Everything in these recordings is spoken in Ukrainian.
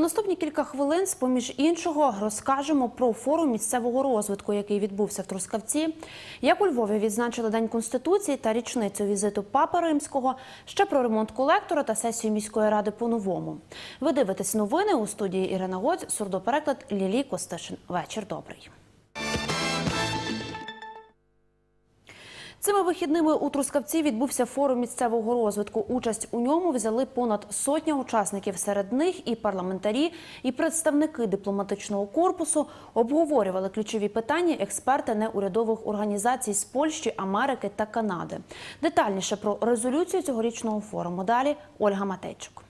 наступні кілька хвилин, з поміж іншого, розкажемо про форум місцевого розвитку, який відбувся в Трускавці. Як у Львові відзначили День Конституції та річницю візиту Папи Римського, ще про ремонт колектора та сесію міської ради по-новому. Ви дивитесь новини у студії Ірина Годь, сурдопереклад Лілі Костишин. Вечір добрий. Цими вихідними у Трускавці відбувся форум місцевого розвитку. Участь у ньому взяли понад сотня учасників. Серед них і парламентарі, і представники дипломатичного корпусу обговорювали ключові питання експерти неурядових організацій з Польщі, Америки та Канади. Детальніше про резолюцію цьогорічного форуму. Далі Ольга Матейчук.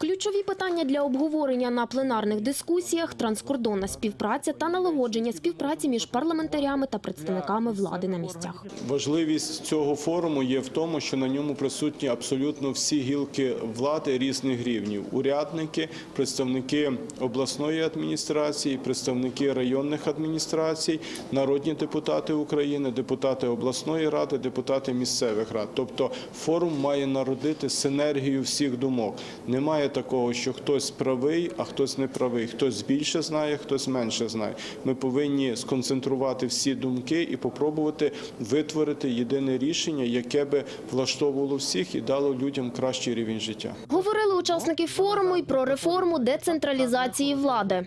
Ключові питання для обговорення на пленарних дискусіях – транскордонна співпраця та налагодження співпраці між парламентарями та представниками влади на місцях. Важливість цього форуму є в тому, що на ньому присутні абсолютно всі гілки влади різних рівнів: урядники, представники обласної адміністрації, представники районних адміністрацій, народні депутати України, депутати обласної ради, депутати місцевих рад. Тобто форум має народити синергію всіх думок. Немає такого, що хтось правий, а хтось не правий. Хтось більше знає, хтось менше знає. Ми повинні сконцентрувати всі думки і попробувати витворити єдине рішення, яке би влаштовувало всіх і дало людям кращий рівень життя. Говорили учасники форуму й про реформу децентралізації влади.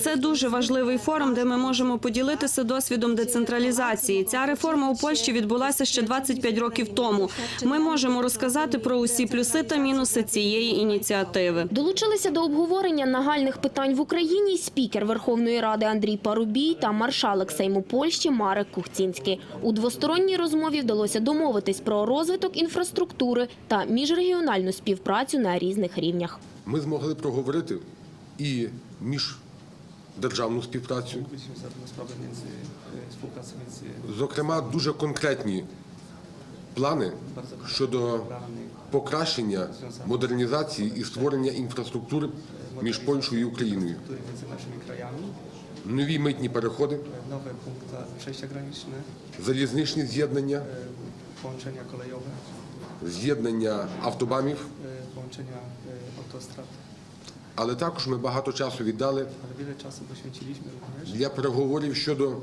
Це дуже важливий форум, де ми можемо поділитися досвідом децентралізації. Ця реформа у Польщі відбулася ще 25 років тому. Ми можемо розказати про усі плюси та мінуси цієї ініціативи. Долучилися до обговорення нагальних питань в Україні спікер Верховної Ради Андрій Парубій та маршалок Сейму Польщі Марек Кухцінський. У двосторонній розмові вдалося домовитись про розвиток інфраструктури та міжрегіональну співпрацю на різних рівнях. Ми змогли проговорити і співпрацю, e, współpracy między зокрема, дуже конкретні плани щодо покращення модернізації і створення інфраструктури між Польщею і Україною. Нові митні переходи, залізничні з'єднання, з'єднання автобамів, але також ми багато часу віддали для переговорів щодо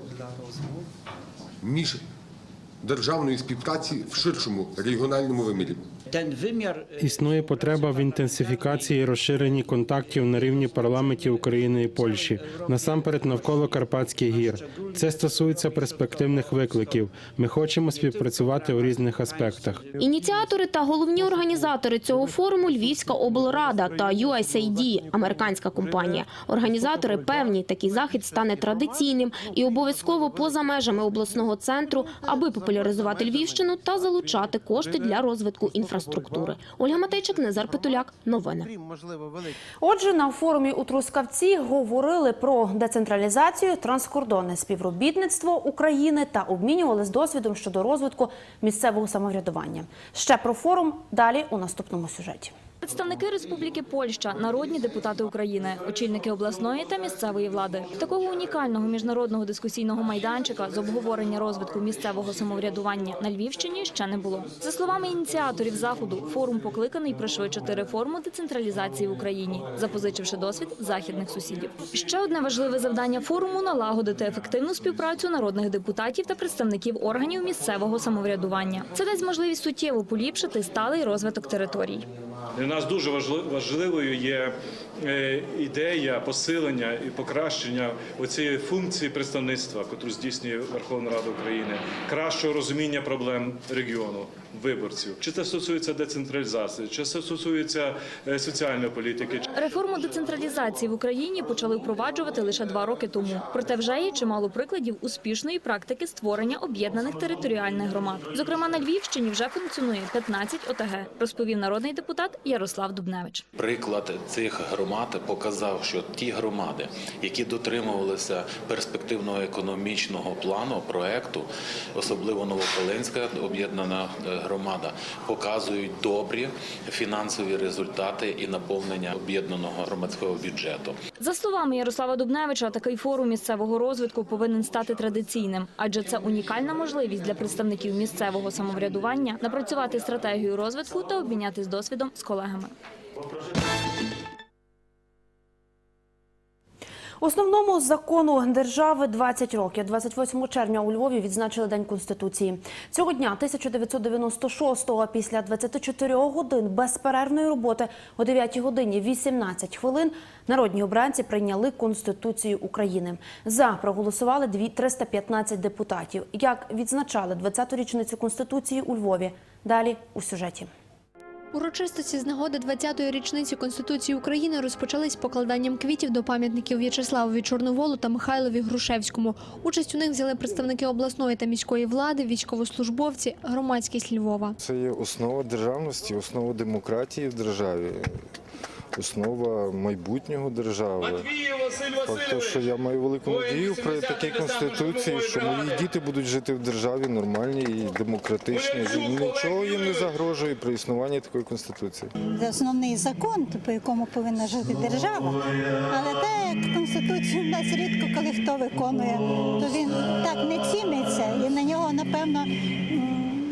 міждержавної співпраці в ширшому регіональному вимірі. Ten wymiar Існує потреба в інтенсифікації і розширенні контактів на рівні парламентів України і Польщі, насамперед навколо Карпатських гір. Це стосується перспективних викликів. Ми хочемо співпрацювати у різних аспектах. Ініціатори та головні організатори цього форуму Львівська облрада та USAID – американська компанія. Організатори певні, такий захід стане традиційним і обов'язково поза межами обласного центру, аби популяризувати Львівщину та залучати кошти для розвитку інфраструктури. Ольга Матейчик, Назар Петуляк. Новини. Отже, на форумі у Трускавці говорили про децентралізацію, транскордонне співробітництво України та обмінювали з досвідом щодо розвитку місцевого самоврядування. Ще про форум далі у наступному сюжеті. Представники Республіки Польща, народні депутати України, очільники обласної та місцевої влади. Такого унікального міжнародного дискусійного майданчика з обговорення розвитку місцевого самоврядування на Львівщині ще не було. За словами ініціаторів заходу, форум покликаний пришвидшити реформу децентралізації в Україні, запозичивши досвід західних сусідів. Ще одне важливе завдання форуму налагодити ефективну співпрацю народних депутатів та представників органів місцевого самоврядування. Це дасть можливість суттєво поліпшити сталий розвиток територій. Для нас дуже важли- важливою є е, ідея посилення і покращення оцієї функції представництва, яку здійснює Верховна Рада України, кращого розуміння проблем регіону, виборців. Чи це стосується децентралізації, чи це стосується е, соціальної політики. Реформу децентралізації в Україні почали впроваджувати лише два роки тому. Проте вже є чимало прикладів успішної практики створення об'єднаних територіальних громад. Зокрема, на Львівщині вже функціонує 15 ОТГ, розповів народний депутат Ярослав Дубневич. Приклад цих громад показав, що ті громади, які дотримувалися перспективного економічного плану проекту, особливо Новоколинська об'єднана е, громада, показують добрі фінансові результати і наповнення об'єднаного громадського бюджету. За словами Ярослава Дубневича, такий форум місцевого розвитку повинен стати традиційним, адже це унікальна можливість для представників місцевого самоврядування напрацювати стратегію розвитку та обмінятись досвідом з колегами. Основному закону держави 20 років. 28 червня у Львові відзначили День Конституції. Цього дня 1996-го, після 24 годин безперервної роботи о 9 годині 18 хвилин народні обранці прийняли Конституцію України. За проголосували дві- 315 депутатів. Як відзначали 20-ту річницю Конституції у Львові? Далі у сюжеті. Урочистості з нагоди 20-ї річниці Конституції України розпочались покладанням квітів до пам'ятників В'ячеславові Чорноволу та Михайлові Грушевському. Участь у них взяли представники обласної та міської влади, військовослужбовці, громадськість Львова. Це є основа державності, основа демократії в державі, основа майбутнього держави. Факт що я маю велику надію при такій конституції, що мої діти будуть жити в державі нормальній і демократичній. І Нічого їм не загрожує при існуванні такої конституції. Це основний закон, по якому повинна жити держава. Але так як конституцію в нас рідко коли хто виконує, то він так не ціниться і на нього, напевно,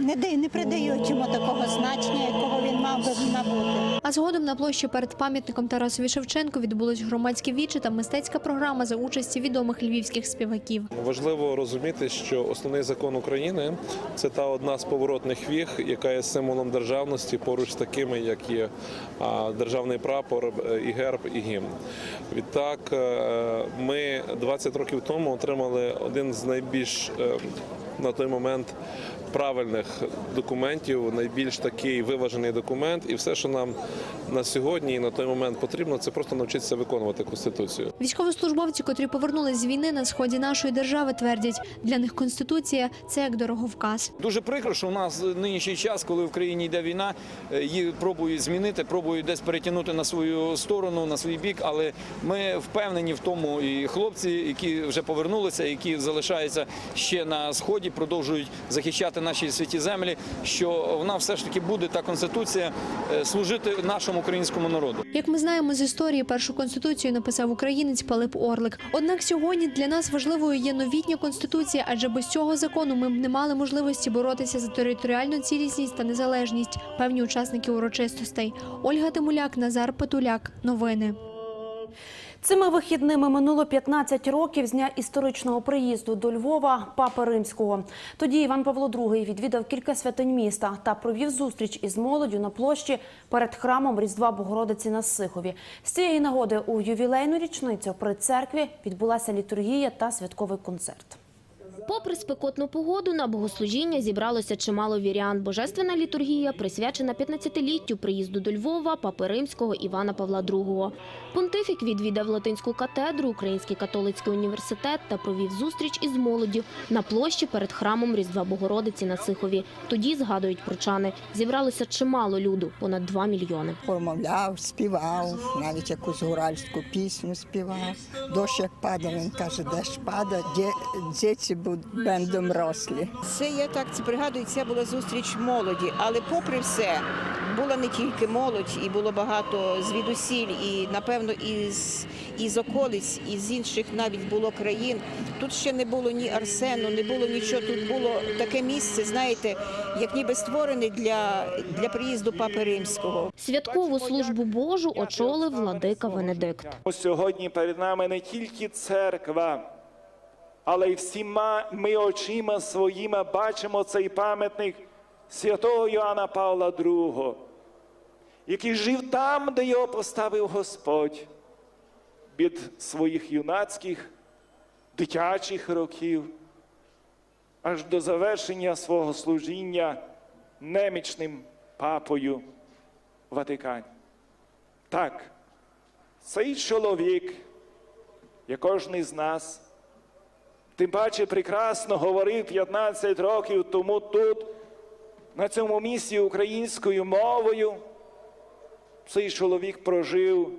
не не придають йому такого значення, якого він мав би набути. А згодом на площі перед пам'ятником Тарасові Шевченку відбулось громадські вічі та мистецька програма за участі відомих львівських співаків. Важливо розуміти, що основний закон України це та одна з поворотних віг, яка є символом державності поруч з такими, як є державний прапор, е, і герб, і гімн. Відтак, е, ми 20 років тому отримали один з найбільш е, на той момент правильних документів, найбільш такий виважений документ, і все, що нам на сьогодні і на той момент потрібно, це просто навчитися виконувати конституцію. Військовослужбовці, котрі повернулись з війни на сході нашої держави, твердять, для них конституція це як дороговказ. Дуже прикро, що в нас нинішній час, коли в країні йде війна, е, її пробують змінити, пробують десь перетягнути на свою сторону, на свій бік. Але ми впевнені в тому, і хлопці, які вже повернулися, які залишаються ще на сході, продовжують захищати наші святі землі. Що вона все ж таки буде та конституція е, служити нашому українському народу. Як ми знаємо з історії, першу конституцію написав українець Пилип Орлик. Однак сьогодні для нас важливою є новітня конституція, адже без цього закону ми б не мали можливості боротися за територіальну цілісність та незалежність. Певні учасники урочистостей. Ольга Тимуляк, Назар Петуляк. Новини. Цими вихідними минуло 15 років з дня історичного приїзду до Львова Папи Римського. Тоді Іван Павло II відвідав кілька святинь міста та провів зустріч із молоддю на площі перед храмом Різдва Богородиці на Сихові. З цієї нагоди у ювілейну річницю при церкві відбулася літургія та святковий концерт. Попри спекотну погоду, на богослужіння зібралося чимало вірян. Божественна літургія присвячена 15-літтю приїзду до Львова папи римського Івана Павла II. Понтифік відвідав латинську катедру, Український католицький університет та провів зустріч із молоддю на площі перед храмом Різдва Богородиці на Сихові. Тоді, згадують прочани, зібралося чимало люду – понад 2 мільйони. Промовляв, співав, навіть якусь гуральську пісню співав. Дощ як падав, він каже, дощ падає, діти будуть рослі. Це я так це пригадую, це була зустріч молоді, але попри все була не тільки молодь, і було багато звідусіль, і напевно із, із околиць, і з інших навіть було країн. Тут ще не було ні арсену, не було нічого. Тут було таке місце, знаєте, як ніби створене для, для приїзду Папи Римського. Святкову службу Божу очолив владика Венедикт. Сьогодні перед нами не тільки церква, але й всіма ми очима своїми бачимо цей пам'ятник святого Йоанна Павла II, який жив там, де його поставив Господь від своїх юнацьких, дитячих років, аж до завершення свого служіння немічним папою в Ватикані. Так, цей чоловік, як кожен з нас, тим паче прекрасно говорив 15 років тому тут, на цьому місці українською мовою. Цей чоловік прожив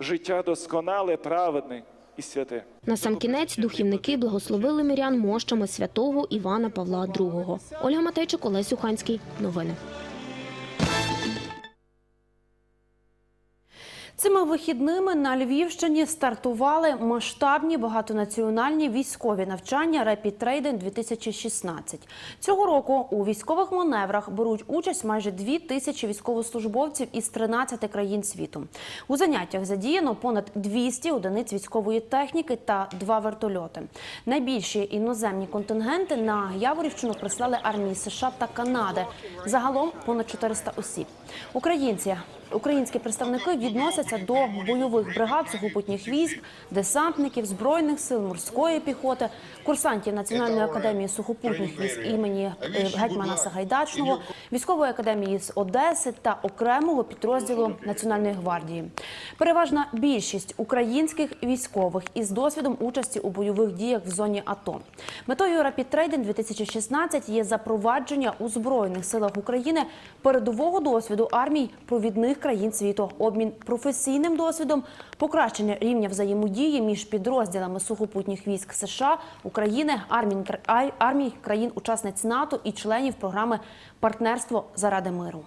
життя досконале, праведне і святе. Насамкінець духівники благословили мирян мощами святого Івана Павла II. Ольга Матейчик, Олесь Уханський. Новини. Цими вихідними на Львівщині стартували масштабні багатонаціональні військові навчання Trading 2016. Цього року у військових маневрах беруть участь майже дві тисячі військовослужбовців із 13 країн світу. У заняттях задіяно понад 200 одиниць військової техніки та два вертольоти. Найбільші іноземні контингенти на Яворівщину прислали армії США та Канади. Загалом понад 400 осіб. Українці Українські представники відносяться до бойових бригад сухопутніх військ, десантників, збройних сил, морської піхоти, курсантів Національної академії сухопутних військ імені е, гетьмана Сагайдачного, військової академії з Одеси та окремого підрозділу Національної гвардії. Переважна більшість українських військових із досвідом участі у бойових діях в зоні АТО. Метою Rapid Trading 2016 є запровадження у збройних силах України передового досвіду армій провідних країн світу, обмін професійним досвідом, покращення рівня взаємодії між підрозділами сухопутніх військ США, України, армій країн-учасниць НАТО і членів програми Партнерство заради миру.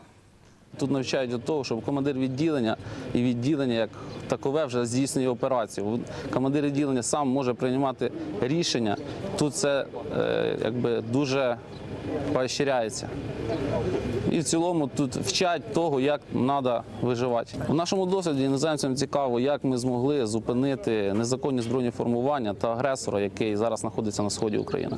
Тут навчають до того, щоб командир відділення і відділення як такове вже здійснює операцію. Командир відділення сам може приймати рішення. Тут це е, якби дуже поощряється. І в цілому тут вчать того, як треба виживати. У нашому досвіді іноземцям цікаво, як ми змогли зупинити незаконні збройні формування та агресора, який зараз знаходиться на сході України.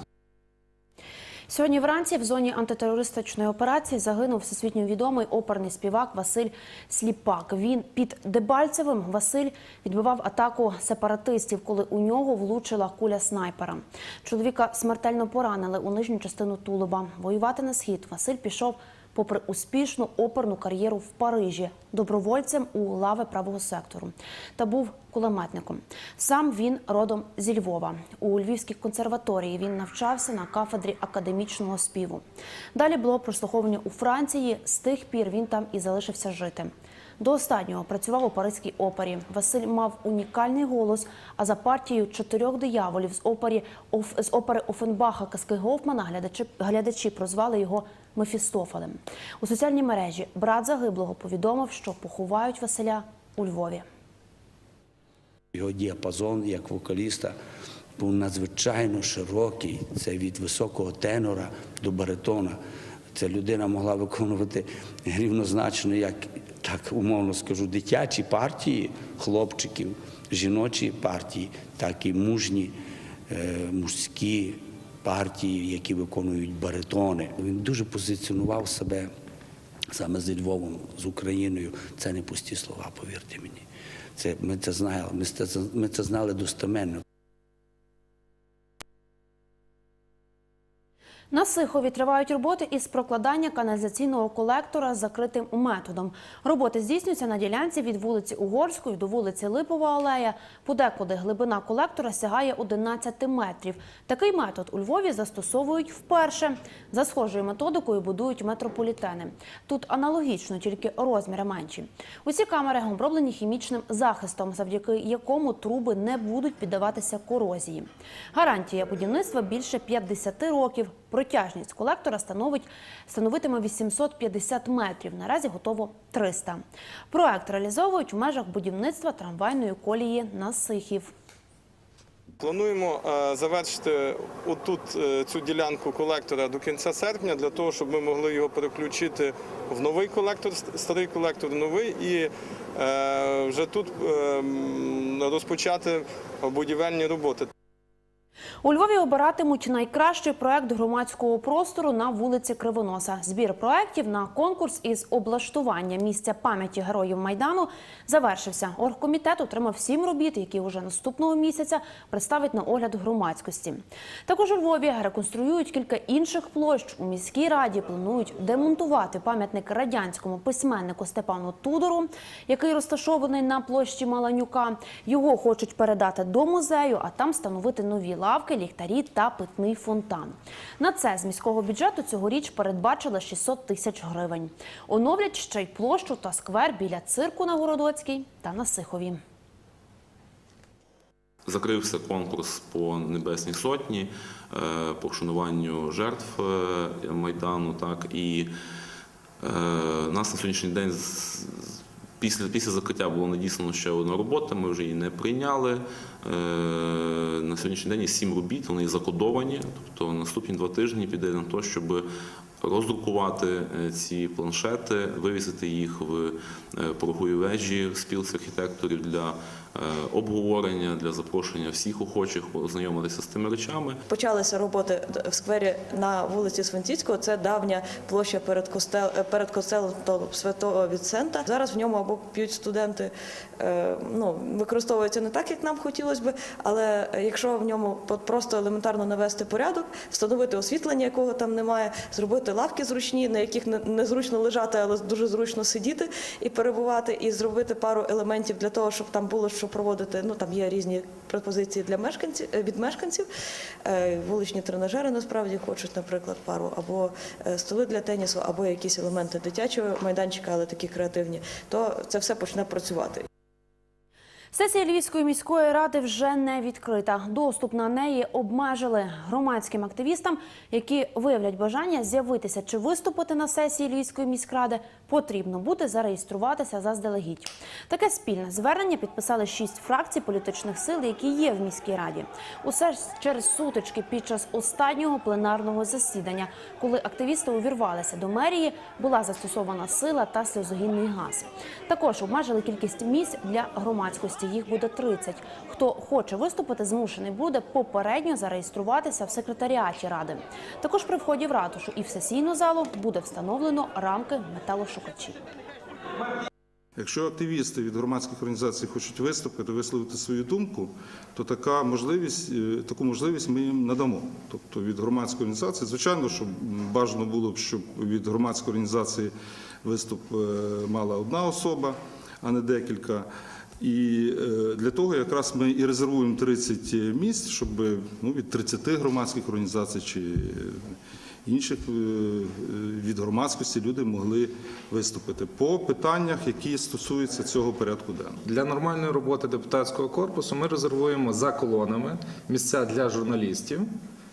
Сьогодні вранці в зоні антитерористичної операції загинув всесвітньо відомий оперний співак Василь Сліпак. Він під Дебальцевим Василь відбивав атаку сепаратистів, коли у нього влучила куля снайпера. Чоловіка смертельно поранили у нижню частину тулуба. Воювати на схід Василь пішов попри успішну оперну кар'єру в Парижі, добровольцем у лави правого сектору та був кулеметником. Сам він родом зі Львова. У Львівській консерваторії він навчався на кафедрі академічного співу. Далі було прослуховування у Франції. З тих пір він там і залишився жити. До останнього працював у Паризькій опері. Василь мав унікальний голос. А за партією чотирьох дияволів з опері з опери Офенбаха Казки Гофмана глядачі, глядачі прозвали його Мефістофелем. У соціальній мережі брат загиблого повідомив, що поховають Василя у Львові. Його діапазон як вокаліста був надзвичайно широкий. Це від високого тенора до баритона. Ця людина могла виконувати рівнозначно, як так умовно скажу, дитячі партії хлопчиків, жіночі партії, так і мужні е, мужські партії, які виконують баритони. Він дуже позиціонував себе саме зі Львовом, з Україною. Це не пусті слова, повірте мені. Це ми це знали. Ми це ми це знали достеменно. На Сихові тривають роботи із прокладання каналізаційного колектора закритим методом. Роботи здійснюються на ділянці від вулиці Угорської до вулиці Липова алея. Подекуди глибина колектора сягає 11 метрів. Такий метод у Львові застосовують вперше. За схожою методикою будують метрополітени. Тут аналогічно, тільки розміри менші. Усі камери оброблені хімічним захистом, завдяки якому труби не будуть піддаватися корозії. Гарантія будівництва більше 50 років. Протяжність колектора становить становитиме 850 метрів. Наразі готово 300. Проект реалізовують в межах будівництва трамвайної колії на Сихів. Плануємо е, завершити отут е, цю ділянку колектора до кінця серпня, для того, щоб ми могли його переключити в новий колектор, старий колектор новий, і е, вже тут е, розпочати будівельні роботи. У Львові обиратимуть найкращий проект громадського простору на вулиці Кривоноса. Збір проєктів на конкурс із облаштування місця пам'яті героїв майдану завершився. Оргкомітет отримав сім робіт, які вже наступного місяця представить на огляд громадськості. Також у Львові реконструюють кілька інших площ. У міській раді планують демонтувати пам'ятник радянському письменнику Степану Тудору, який розташований на площі Маланюка. Його хочуть передати до музею, а там встановити нові лавки, ліхтарі та питний фонтан. На це з міського бюджету цьогоріч передбачили 600 тисяч гривень. Оновлять ще й площу та сквер біля цирку на Городоцькій та на Сихові. Закрився конкурс по Небесній Сотні, е, по вшануванню жертв е, Майдану. Так, і е, нас на сьогоднішній день Після, після закриття було надіслано ще одна робота, ми вже її не прийняли. Е, на сьогоднішній день є сім робіт, вони закодовані. Тобто наступні два тижні піде на те, щоб роздрукувати е, ці планшети, вивісити їх в е, пороговій вежі в спілці архітекторів для обговорення, для запрошення всіх охочих ознайомитися з тими речами. Почалися роботи в сквері на вулиці Свинціцького. Це давня площа перед костел перед костелом Святого Вінсента. Зараз в ньому або п'ють студенти. е, Ну використовується не так, як нам хотілося би, але якщо в ньому просто елементарно навести порядок, встановити освітлення, якого там немає, зробити лавки зручні, на яких не- незручно лежати, але дуже зручно сидіти і перебувати, і зробити пару елементів для того, щоб там було що проводити. Ну там є різні пропозиції для мешканців е, від мешканців. Е, Вуличні тренажери насправді хочуть, наприклад, пару або е, столи для тенісу, або якісь елементи дитячого майданчика, але такі креативні. То це все почне працювати. Сесія Львівської міської ради вже не відкрита. Доступ на неї обмежили громадським активістам, які виявлять бажання з'явитися чи виступити на сесії Львівської міськради. Потрібно буде зареєструватися заздалегідь. Таке спільне звернення підписали шість фракцій політичних сил, які є в міській раді. Усе ж через сутички під час останнього пленарного засідання, коли активісти увірвалися до мерії, була застосована сила та сльозогінний газ. Також обмежили кількість місць для громадськості. Їх буде 30. Хто хоче виступити, змушений буде попередньо зареєструватися в секретаріаті ради. Також при вході в ратушу і в сесійну залу буде встановлено рамки металошукачів. Якщо активісти від громадських організацій хочуть виступити, висловити свою думку, то така можливість, е, таку можливість ми їм надамо. Тобто від громадської організації, звичайно, що бажано було б, щоб від громадської організації виступ е, мала одна особа, а не декілька. І е, для того якраз ми і резервуємо 30 місць, щоб ну, від 30 громадських організацій чи е, інших е, від громадськості люди могли виступити по питаннях, які стосуються цього порядку денного. Для нормальної роботи депутатського корпусу ми резервуємо за колонами місця для журналістів.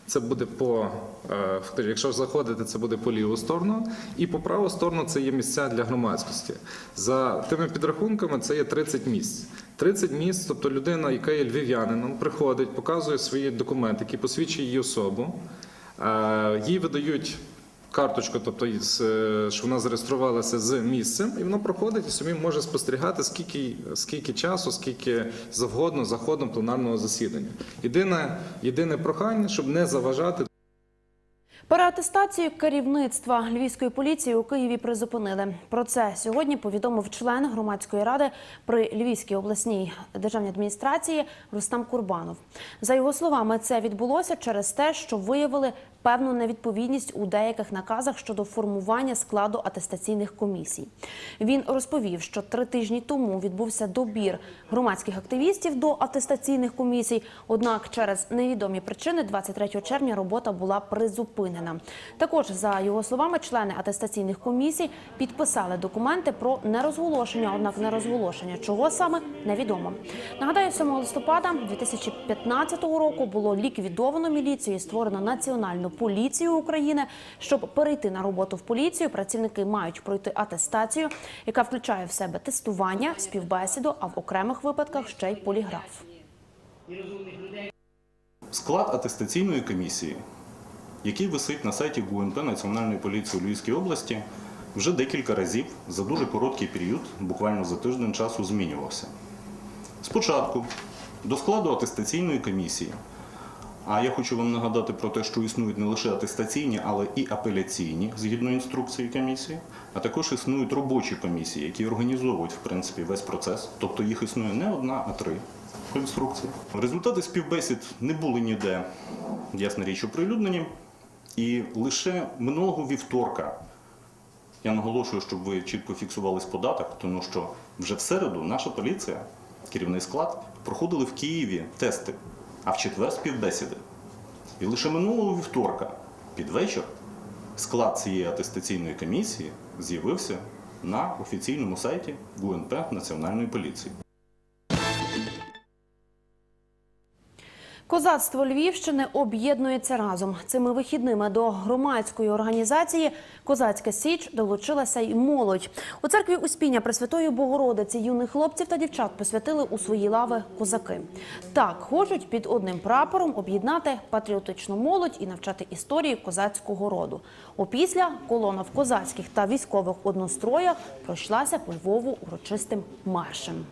Це буде по е, якщо заходити, це буде по ліву сторону, і по праву сторону це є місця для громадськості. За тими підрахунками, це є 30 місць. 30 місць, тобто людина, яка є львів'янином, приходить, показує свої документи, які посвідчують її особу. Е, Їй видають карточку, тобто е, що вона зареєструвалася з місцем, і воно проходить і собі може спостерігати, скільки, скільки часу, скільки завгодно за ходом пленарного засідання. Єдине, єдине прохання, щоб не заважати Переатестацію керівництва львівської поліції у Києві призупинили. Про це сьогодні повідомив член громадської ради при Львівській обласній державній адміністрації Рустам Курбанов. За його словами, це відбулося через те, що виявили певну невідповідність у деяких наказах щодо формування складу атестаційних комісій. Він розповів, що три тижні тому відбувся добір громадських активістів до атестаційних комісій. Однак через невідомі причини 23 червня робота була призупинена. Також за його словами, члени атестаційних комісій підписали документи про нерозголошення, однак нерозголошення чого саме невідомо. Нагадаю, 7 листопада 2015 року було ліквідовано міліцію і створено національну поліцію України. Щоб перейти на роботу в поліцію, працівники мають пройти атестацію, яка включає в себе тестування, співбесіду, а в окремих випадках ще й поліграф. Склад атестаційної комісії, який висить на сайті ГУНП Національної поліції у Львівській області, вже декілька разів за дуже короткий період, буквально за тиждень часу, змінювався. Спочатку до складу атестаційної комісії, а я хочу вам нагадати про те, що існують не лише атестаційні, але і апеляційні, згідно інструкції комісії, а також існують робочі комісії, які організовують в принципі весь процес, тобто їх існує не одна, а три по інструкції. Результати співбесід не були ніде, ясна річ, оприлюднені. І лише минулого вівторка я наголошую, щоб ви чітко фіксували податок, тому що вже в середу наша поліція, керівний склад, проходили в Києві тести, а в четвер співбесіди. І лише минулого вівторка під вечір склад цієї атестаційної комісії з'явився на офіційному сайті ГУНП Національної поліції. Козацтво Львівщини об'єднується разом. Цими вихідними до громадської організації Козацька Січ долучилася й молодь. У церкві Успіння Пресвятої Богородиці юних хлопців та дівчат посвятили у свої лави козаки. Так хочуть під одним прапором об'єднати патріотичну молодь і навчати історії козацького роду. Опісля колона в козацьких та військових одностроях пройшлася по Львову урочистим маршем.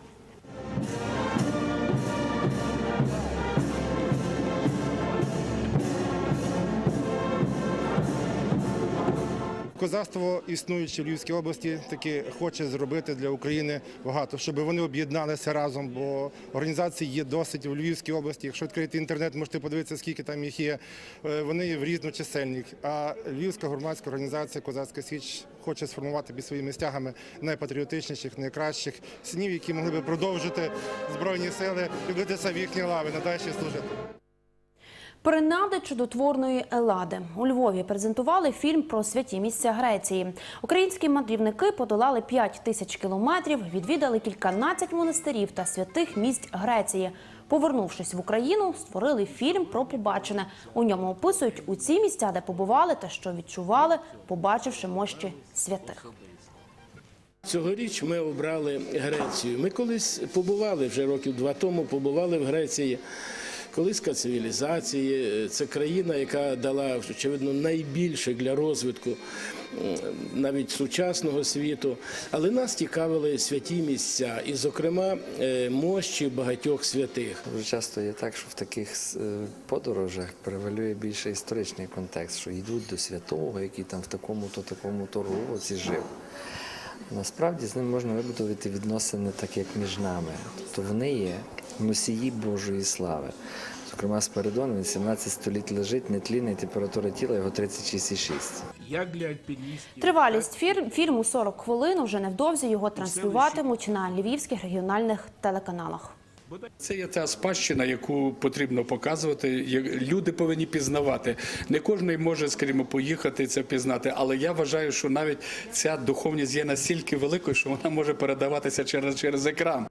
Козацтво, існуюче в Львівській області, таки хоче зробити для України багато, щоб вони об'єдналися разом, бо організацій є досить в Львівській області. Якщо відкрити інтернет, можете подивитися, скільки там їх є. Е, Вони є в різночисельних. А Львівська громадська організація Козацька Січ хоче сформувати під своїми стягами найпатріотичніших, найкращих синів, які могли би продовжити збройні сили і в їхні лави, надалі служити. Принади чудотворної Елади у Львові презентували фільм про святі місця Греції. Українські мандрівники подолали 5 тисяч кілометрів, відвідали кільканадцять монастирів та святих місць Греції. Повернувшись в Україну, створили фільм про побачене. У ньому описують у ці місця, де побували та що відчували, побачивши мощі святих. Цьогоріч ми обрали Грецію. Ми колись побували вже років два тому, побували в Греції. Колиска цивілізації, це країна, яка дала очевидно найбільше для розвитку навіть сучасного світу. Але нас цікавили святі місця, і, зокрема, е, мощі багатьох святих. Дуже часто є так, що в таких е, подорожах превалює більше історичний контекст, що йдуть до святого, який там в такому-то, такому-то році жив. Насправді з ним можна вибудувати відносини так, як між нами. Тобто вони є носії Божої слави. Зокрема, Спиридон, він 17 століть лежить, не тлінний, температура тіла його 36,6. Як для альпіністів, Тривалість фір- фільму 40 хвилин. Уже невдовзі його транслюватимуть на львівських регіональних телеканалах. Це є та спадщина, яку потрібно показувати. Люди повинні пізнавати. Не кожен може, скажімо, поїхати це пізнати, але я вважаю, що навіть ця духовність є настільки великою, що вона може передаватися через, через екран.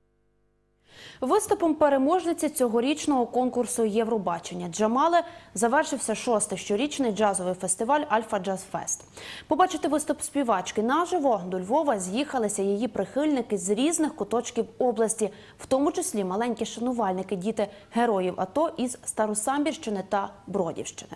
Виступом переможниці цьогорічного конкурсу Євробачення Джамали завершився шостий щорічний джазовий фестиваль Альфа Джаз Фест. Побачити виступ співачки наживо до Львова з'їхалися її прихильники з різних куточків області, в тому числі маленькі шанувальники, діти героїв АТО із Старосамбірщини та Бродівщини.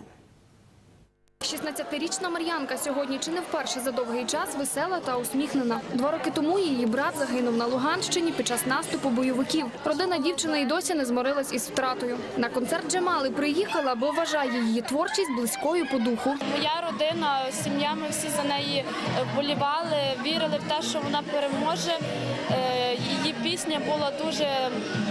16-річна Мар'янка сьогодні чи не вперше за довгий час весела та усміхнена. Два роки тому її брат загинув на Луганщині під час наступу бойовиків. Родина дівчини й досі не змирилась із втратою. На концерт Джемали приїхала, бо вважає її творчість близькою по духу. Моя родина, сім'я, ми всі за неї вболівали, вірили в те, що вона переможе. Е, Її пісня була дуже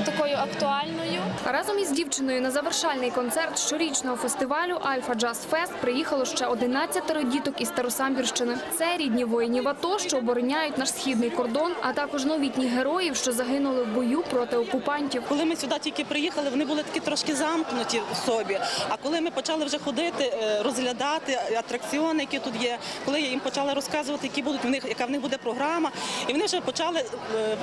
такою актуальною. Разом із дівчиною на завершальний концерт щорічного фестивалю Альфа Джаз Фест приїхало ще 11 діток із Старосамбірщини. Це рідні воїнів АТО, що обороняють наш східний кордон, а також новітніх героїв, що загинули в бою проти окупантів. Коли ми сюди тільки приїхали, вони були такі трошки замкнуті в собі. А коли ми почали вже ходити, е, розглядати атракціони, які тут є, коли я їм почала розказувати, які будуть в них, яка в них буде програма, і вони вже почали е,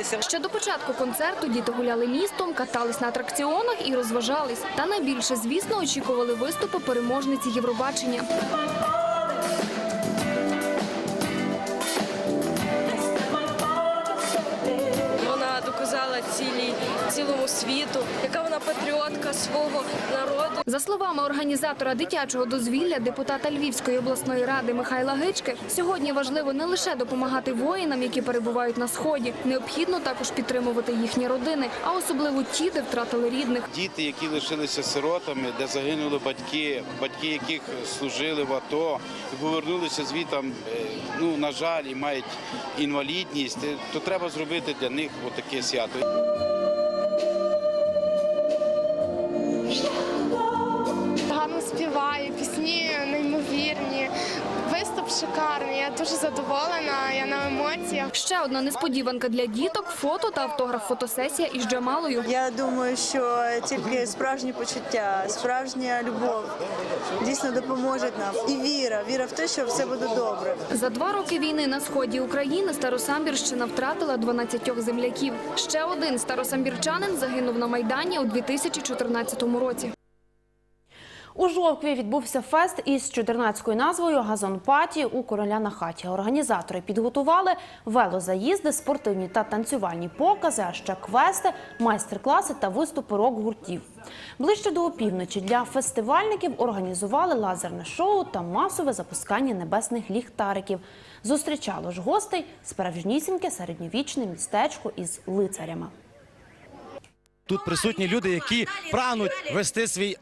посміхатися. Ще до початку концерту діти гуляли містом, катались на атракціонах і розважались. Та найбільше, звісно, очікували виступи переможниці Євробачення. Вона доказала цілій цілому світу, яка вона патріотка свого народу. За словами організатора дитячого дозвілля, депутата Львівської обласної ради Михайла Гички, сьогодні важливо не лише допомагати воїнам, які перебувають на сході, необхідно також підтримувати їхні родини, а особливо ті, де втратили рідних. Діти, які лишилися сиротами, де загинули батьки, батьки яких служили в АТО повернулися звітам, е, ну на жаль, і мають інвалідність, е, то треба зробити для них отаке свято. Шикарно. Я дуже задоволена, я на емоціях. Ще одна несподіванка для діток фото та автограф-фотосесія із Джамалою. Я думаю, що тільки справжні почуття, справжня любов дійсно допоможуть нам. І віра, віра в те, що все буде добре. За два роки війни на сході України Старосамбірщина втратила 12 земляків. Ще один старосамбірчанин загинув на Майдані у 2014 році. У Жовкві відбувся фест із чудернацькою назвою Газон Паті у короля на хаті. Організатори підготували велозаїзди, спортивні та танцювальні покази, а ще квести, майстер-класи та виступи рок-гуртів. Ближче до опівночі для фестивальників організували лазерне шоу та масове запускання небесних ліхтариків. Зустрічало ж гостей справжнісіньке середньовічне містечко із лицарями. Тут присутні люди, які прагнуть вести свій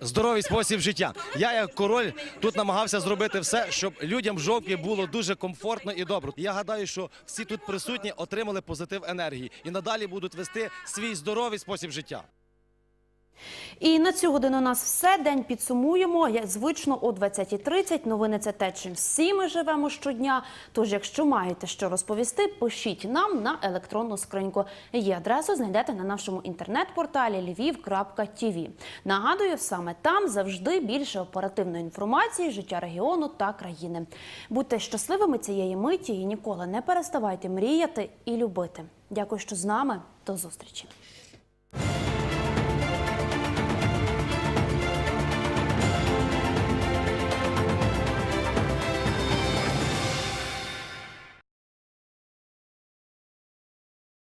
здоровий спосіб життя. Я, як король, тут намагався зробити все, щоб людям в жовтні було дуже комфортно і добре. Я гадаю, що всі тут присутні отримали позитив енергії і надалі будуть вести свій здоровий спосіб життя. І на цю годину у нас все. День підсумуємо. Як звично о 20.30. Новини це те, чим всі ми живемо щодня. Тож, якщо маєте що розповісти, пишіть нам на електронну скриньку. Її адресу знайдете на нашому інтернет-порталі lviv.tv. Нагадую, саме там завжди більше оперативної інформації, життя регіону та країни. Будьте щасливими цієї миті і ніколи не переставайте мріяти і любити. Дякую, що з нами. До зустрічі.